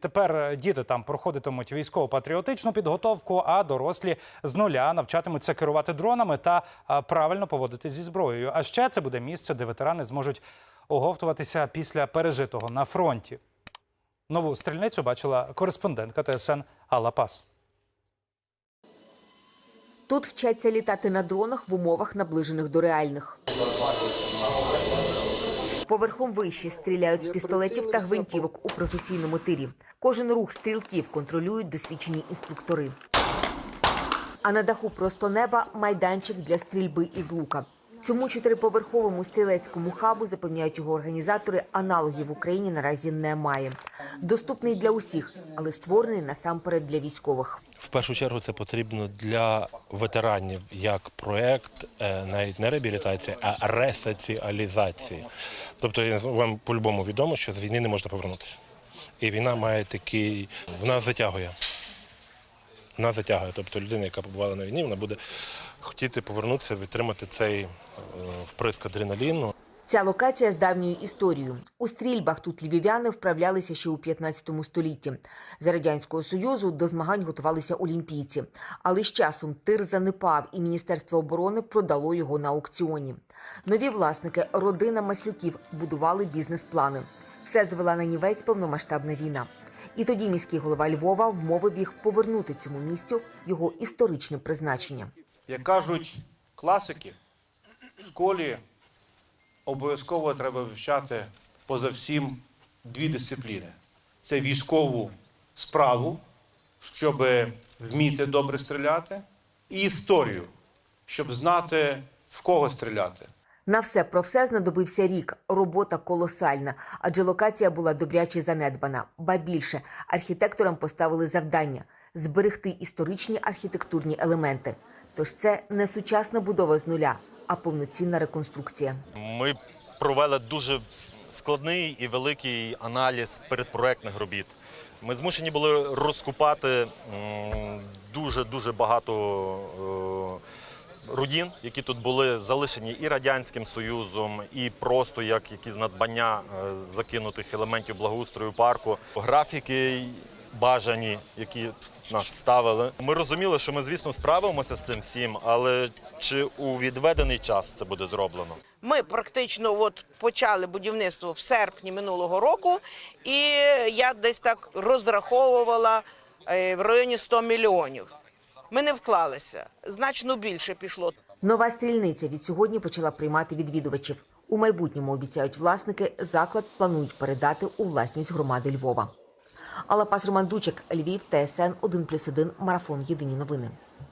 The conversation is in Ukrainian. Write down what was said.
Відтепер е, діти там проходитимуть військово-патріотичну підготовку, а дорослі з нуля навчатимуться керувати дронами та правильно поводити зі зброєю. А ще це буде місце, де ветерани зможуть оговтуватися після пережитого на фронті. Нову стрільницю бачила кореспондентка ТСН Алла Пас. Тут вчаться літати на дронах в умовах, наближених до реальних. Поверхом вище стріляють з пістолетів та гвинтівок у професійному тирі. Кожен рух стрілків контролюють досвідчені інструктори. А на даху просто неба майданчик для стрільби із лука. Цьому чотириповерховому стрілецькому хабу запевняють його організатори. Аналогів в Україні наразі немає. Доступний для усіх, але створений насамперед для військових. В першу чергу це потрібно для ветеранів як проект, е, навіть не реабілітації, а ресоціалізації. Тобто вам по-любому відомо, що з війни не можна повернутися. І війна має такий, вона затягує. Вона затягує. Тобто людина, яка побувала на війні, вона буде хотіти повернутися, відтримати цей е, вприск адреналіну. Ця локація з давньою історією. У стрільбах тут львів'яни вправлялися ще у 15 столітті. За радянського союзу до змагань готувалися олімпійці, але з часом тир занепав, і міністерство оборони продало його на аукціоні. Нові власники, родина Маслюків, будували бізнес-плани. Все звела на нівець повномасштабна війна. І тоді міський голова Львова вмовив їх повернути цьому місцю його історичне призначення. Як кажуть класики, в школі обов'язково треба вивчати поза всім дві дисципліни: це військову справу, щоб вміти добре стріляти, і історію, щоб знати в кого стріляти. На все про все знадобився рік. Робота колосальна, адже локація була добряче занедбана. Ба більше архітекторам поставили завдання зберегти історичні архітектурні елементи. Тож це не сучасна будова з нуля, а повноцінна реконструкція. Ми провели дуже складний і великий аналіз передпроектних робіт. Ми змушені були розкупати дуже дуже багато е, руїн, які тут були залишені і радянським союзом, і просто як якісь надбання е, закинутих елементів благоустрою парку. Графіки бажані, які нас ставили. Ми розуміли, що ми, звісно, справимося з цим всім, але чи у відведений час це буде зроблено? Ми практично от почали будівництво в серпні минулого року, і я десь так розраховувала е, в районі 100 мільйонів. Ми не вклалися, значно більше пішло. Нова стрільниця від сьогодні почала приймати відвідувачів. У майбутньому обіцяють власники, заклад планують передати у власність громади Львова. Алла Пас Роман Дучик, Львів, ТСН 1+,1, Марафон. Єдині новини.